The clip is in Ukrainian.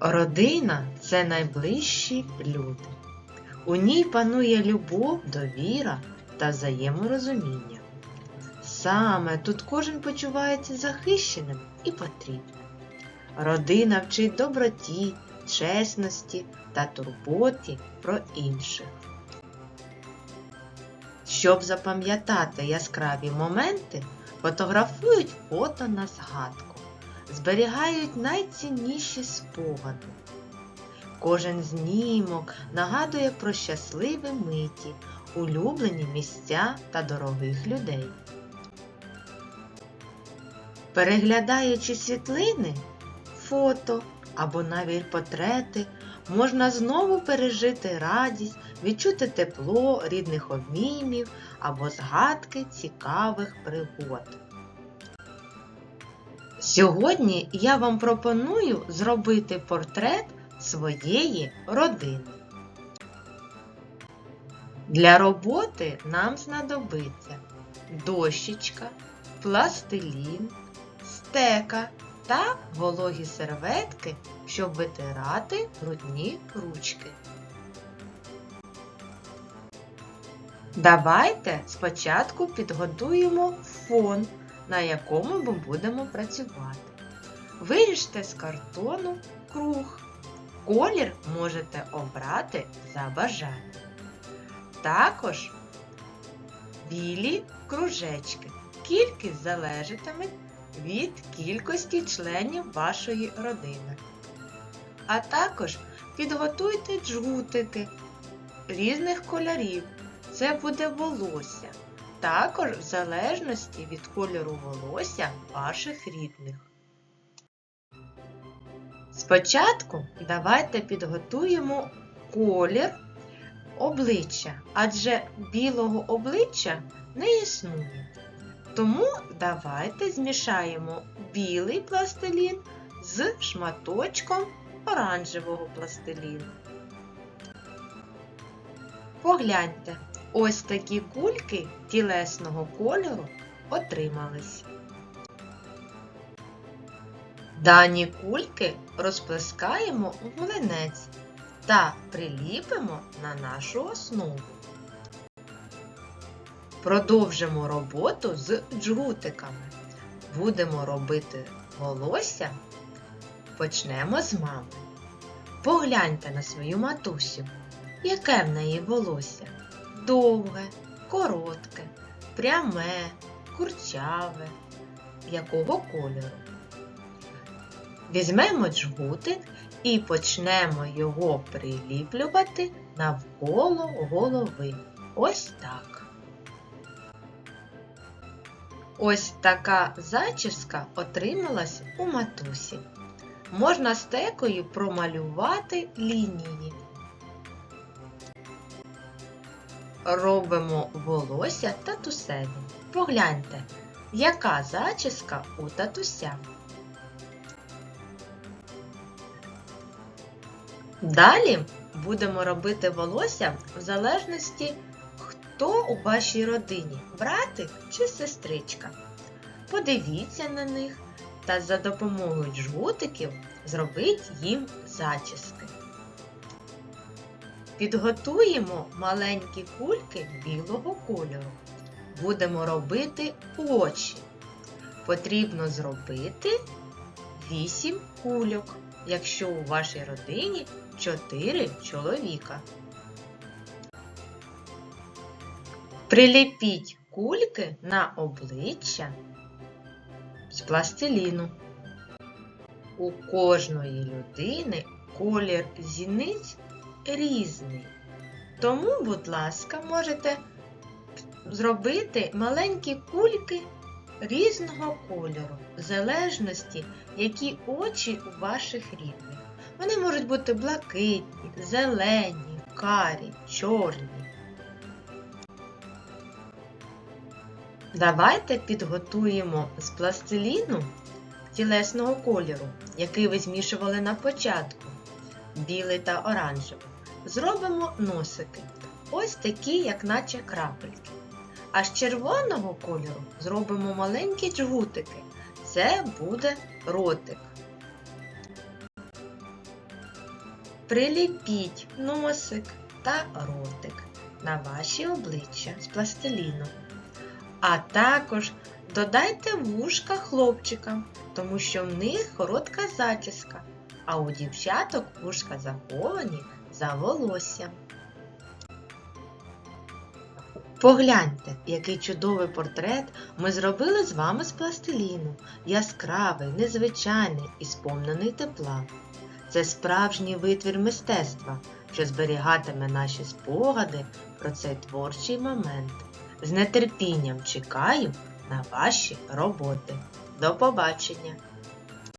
Родина це найближчі люди. У ній панує любов, довіра та взаєморозуміння. Саме тут кожен почувається захищеним і потрібним. Родина вчить доброті, чесності та турботі про інших. Щоб запам'ятати яскраві моменти, фотографують фото на згадку, зберігають найцінніші спогади. Кожен знімок нагадує про щасливі миті, улюблені місця та дорогих людей. Переглядаючи світлини, фото або навіть портрети, можна знову пережити радість, відчути тепло рідних обіймів або згадки цікавих пригод. Сьогодні я вам пропоную зробити портрет своєї родини. Для роботи нам знадобиться дощечка, пластилін, стека та вологі серветки, щоб витирати брудні ручки. Давайте спочатку підготуємо фон, на якому ми будемо працювати. Виріжте з картону круг. Колір можете обрати за бажанням. Також білі кружечки. Кількість залежатиме від кількості членів вашої родини. А також підготуйте джгутики різних кольорів. Це буде волосся. Також в залежності від кольору волосся ваших рідних. Спочатку давайте підготуємо колір обличчя, адже білого обличчя не існує. Тому давайте змішаємо білий пластилін з шматочком оранжевого пластиліну. Погляньте, ось такі кульки тілесного кольору отримались. Дані кульки розплескаємо в млинець та приліпимо на нашу основу. Продовжимо роботу з джгутиками. Будемо робити волосся. Почнемо з мами. Погляньте на свою матусю. Яке в неї волосся? Довге, коротке, пряме, курчаве. Якого кольору? Візьмемо джгутик і почнемо його приліплювати навколо голови. Ось так. Ось така зачіска отрималась у матусі. Можна стекою промалювати лінії. Робимо волосся татусеві. Погляньте, яка зачіска у татуся. Далі будемо робити волосся в залежності, хто у вашій родині братик чи сестричка. Подивіться на них та за допомогою жгутиків зробіть їм зачіски. Підготуємо маленькі кульки білого кольору. Будемо робити очі. Потрібно зробити 8 кульок, якщо у вашій родині 4 чоловіка. Приліпіть кульки на обличчя з пластиліну. У кожної людини колір зіниць різний. Тому, будь ласка, можете зробити маленькі кульки різного кольору, в залежності, які очі у ваших рідних. Вони можуть бути блакитні, зелені, карі, чорні. Давайте підготуємо з пластиліну тілесного кольору, який ви змішували на початку, білий та оранжевий. Зробимо носики. Ось такі, як наче крапельки. А з червоного кольору зробимо маленькі джгутики. Це буде ротик. Приліпіть носик та ротик на ваші обличчя з пластиліну. А також додайте вушка хлопчикам, тому що в них коротка зачіска, а у дівчаток вушка заховані за волоссям. Погляньте, який чудовий портрет ми зробили з вами з пластиліну. Яскравий, незвичайний і сповнений тепла. Це справжній витвір мистецтва, що зберігатиме наші спогади про цей творчий момент. З нетерпінням чекаю на ваші роботи. До побачення!